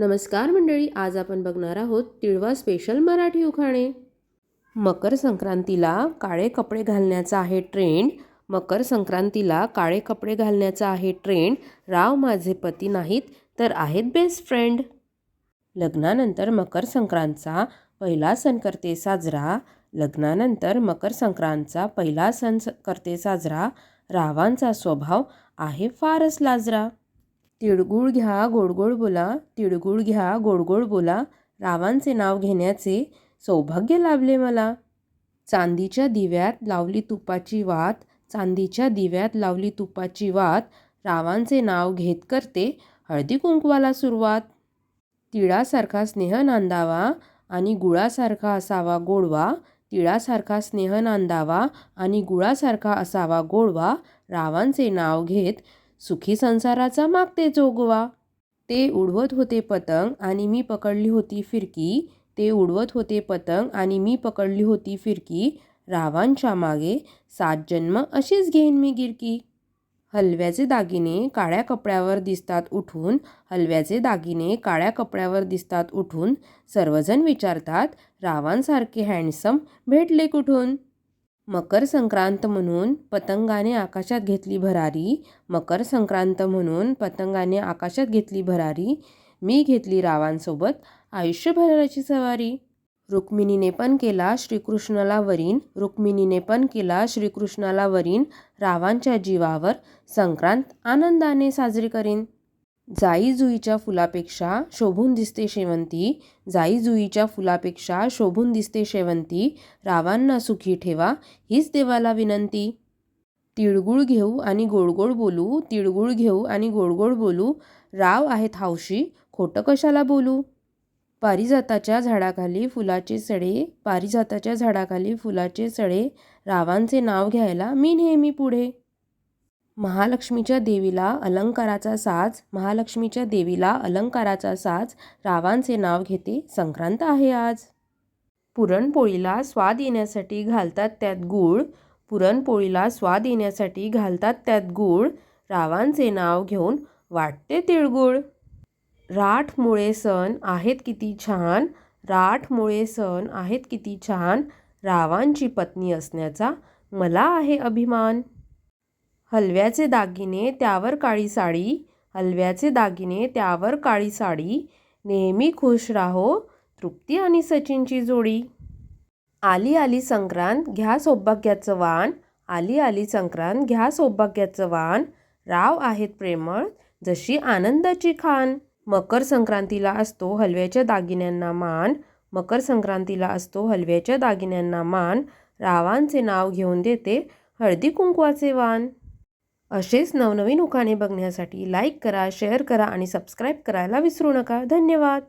नमस्कार मंडळी आज आपण बघणार आहोत तिळवा स्पेशल मराठी उखाणे. मकर संक्रांतीला काळे कपडे घालण्याचा आहे ट्रेंड मकर संक्रांतीला काळे कपडे घालण्याचा आहे ट्रेंड राव माझे पती नाहीत तर आहेत बेस्ट फ्रेंड लग्नानंतर मकर संक्रांतचा पहिला सण करते साजरा. लग्नानंतर मकर संक्रांतचा पहिला सण स- करते साजरा. रावांचा स्वभाव आहे फारच लाजरा. तिळगुळ घ्या गोडगोड बोला तिळगुळ घ्या गोडगोड बोला. रावांचे नाव घेण्याचे सौभाग्य लाभले मला. चांदीच्या दिव्यात लावली तुपाची वात चांदीच्या दिव्यात लावली तुपाची वात. रावांचे नाव घेत करते हळदी कुंकवाला सुरुवात. तिळासारखा स्नेह नांदावा आणि गुळासारखा असावा गोडवा. तिळासारखा स्नेह नांदावा आणि गुळासारखा असावा गोडवा. रावांचे नाव घेत सुखी संसाराचा मागते जोगवा ते उडवत होते पतंग आणि मी पकडली होती फिरकी. ते उडवत होते पतंग आणि मी पकडली होती फिरकी. रावांच्या मागे सात जन्म अशीच घेईन मी गिरकी. हलव्याचे दागिने काळ्या कपड्यावर दिसतात उठून. हलव्याचे दागिने काळ्या कपड्यावर दिसतात उठून. सर्वजण विचारतात रावांसारखे हँडसम भेटले कुठून? मकर संक्रांत म्हणून पतंगाने आकाशात घेतली भरारी. मकर संक्रांत म्हणून पतंगाने आकाशात घेतली भरारी. मी घेतली रावांसोबत. आयुष्यभराची सवारी. रुक्मिणीने पण केला श्रीकृष्णाला वरीन. रुक्मिणीने पण केला श्रीकृष्णाला वरीन. रावांच्या जीवावर संक्रांत आनंदाने साजरी करीन. जाई जुईच्या फुलापेक्षा शोभून दिसते शेवंती. जाई जुईच्या फुलापेक्षा शोभून दिसते शेवंती. रावांना सुखी ठेवा हीच देवाला विनंती. तिळगुळ घेऊ आणि गोडगोड बोलू तिळगुळ घेऊ आणि गोडगोड बोलू. राव आहेत हौशी खोटं कशाला बोलू? पारिजाताच्या झाडाखाली फुलाचे सडे पारिजाताच्या झाडाखाली फुलाचे सडे. रावांचे नाव घ्यायला मी नेहमी पुढे. महालक्ष्मीच्या देवीला अलंकाराचा साज महालक्ष्मीच्या देवीला अलंकाराचा साज रावांचे नाव घेते संक्रांत आहे आज. पुरणपोळीला स्वाद येण्यासाठी घालतात त्यात गूळ. पुरणपोळीला स्वाद येण्यासाठी घालतात त्यात गूळ. रावांचे नाव घेऊन वाटते तिळगुळ. राठमुळे सण आहेत किती छान. राठमुळे सण आहेत किती छान. रावांची पत्नी असण्याचा मला आहे अभिमान. हलव्याचे दागिने त्यावर काळी साडी. हलव्याचे दागिने त्यावर काळी साडी. नेहमी खुश राहो तृप्ती आणि सचिनची जोडी. आली आली संक्रांत घ्या सौभाग्याचं वाण. आली आली संक्रांत घ्या सौभाग्याचं वाण. राव आहेत प्रेमळ जशी आनंदाची खान मकर संक्रांतीला असतो हलव्याच्या दागिन्यांना मान. मकर संक्रांतीला असतो हलव्याच्या दागिन्यांना मान. रावांचे नाव घेऊन देते हळदी कुंकवाचे वाण. असेच नवनवीन उखाणे बघण्यासाठी लाईक करा शेअर करा आणि सबस्क्राईब करायला विसरू नका. धन्यवाद.